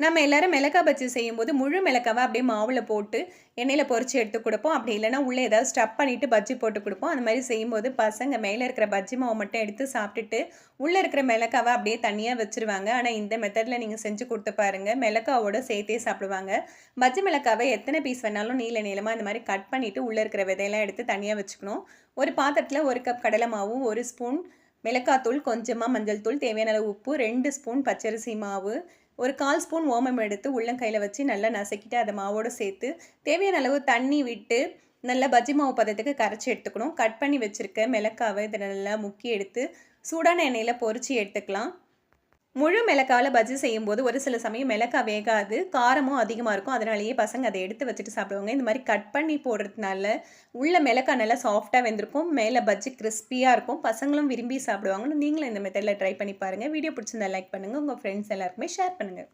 நம்ம எல்லோரும் மிளகா பஜ்ஜி செய்யும்போது முழு மிளகாவை அப்படியே மாவில் போட்டு எண்ணெயில் பொறிச்சு எடுத்து கொடுப்போம். அப்படி இல்லைனா உள்ளே ஏதாவது ஸ்டப் பண்ணிவிட்டு பஜ்ஜி போட்டு கொடுப்போம். அந்த மாதிரி செய்யும்போது பசங்க மேலே இருக்கிற பஜ்ஜி மாவை மட்டும் எடுத்து சாப்பிட்டுட்டு உள்ளே இருக்கிற மிளகாவை அப்படியே தனியாக வச்சுருவாங்க. ஆனால் இந்த மெத்தடில் நீங்கள் செஞ்சு கொடுத்து பாருங்கள் மிளகாவோட சேர்த்தே சாப்பிடுவாங்க. பஜ்ஜி மிளகாவை எத்தனை பீஸ் வேணாலும் நீல நீளமாக இந்த மாதிரி கட் பண்ணிவிட்டு உள்ளே இருக்கிற விதையெல்லாம் எடுத்து தனியாக வச்சுக்கணும். ஒரு பாத்திரத்தில் ஒரு கப் கடலை மாவும் ஒரு ஸ்பூன் மிளகாத்தூள் கொஞ்சமாக மஞ்சள் தூள் தேவையான உப்பு ரெண்டு ஸ்பூன் பச்சரிசி மாவு ஒரு கால் ஸ்பூன் ஓமம் எடுத்து உள்ளங்கையில் வச்சு நல்லா நசுக்கிட்டு அதை மாவோடு சேர்த்து தேவையான அளவு தண்ணி விட்டு நல்லா பஜ்ஜி மாவு பதத்துக்கு கரைச்சி எடுத்துக்கணும். கட் பண்ணி வச்சுருக்க மிளக்காவை இதை நல்லா முக்கி எடுத்து சூடான எண்ணெயில் பொரிச்சு எடுத்துக்கலாம். முழு மிளகாவில் பஜ்ஜி செய்யும்போது ஒரு சில சமயம் மிளகா வேகாது காரமும் அதிகமாக இருக்கும். அதனாலேயே பசங்க அதை எடுத்து வச்சுட்டு சாப்பிடுவாங்க. இந்த மாதிரி கட் பண்ணி போடுறதுனால உள்ள மிளகா நல்லா சாஃப்டாக வெந்திருக்கும். மேலே பஜ்ஜி கிறிஸ்பியாக இருக்கும். பசங்களும் விரும்பி சாப்பிடுவாங்கன்னு நீங்களும் இந்த மெத்தடில் ட்ரை பண்ணி பாருங்கள் வீடியோ பிடிச்சிருந்தா லைக் பண்ணுங்கள் உங்கள் ஃப்ரெண்ட்ஸ் எல்லாருக்குமே ஷேர் பண்ணுங்கள்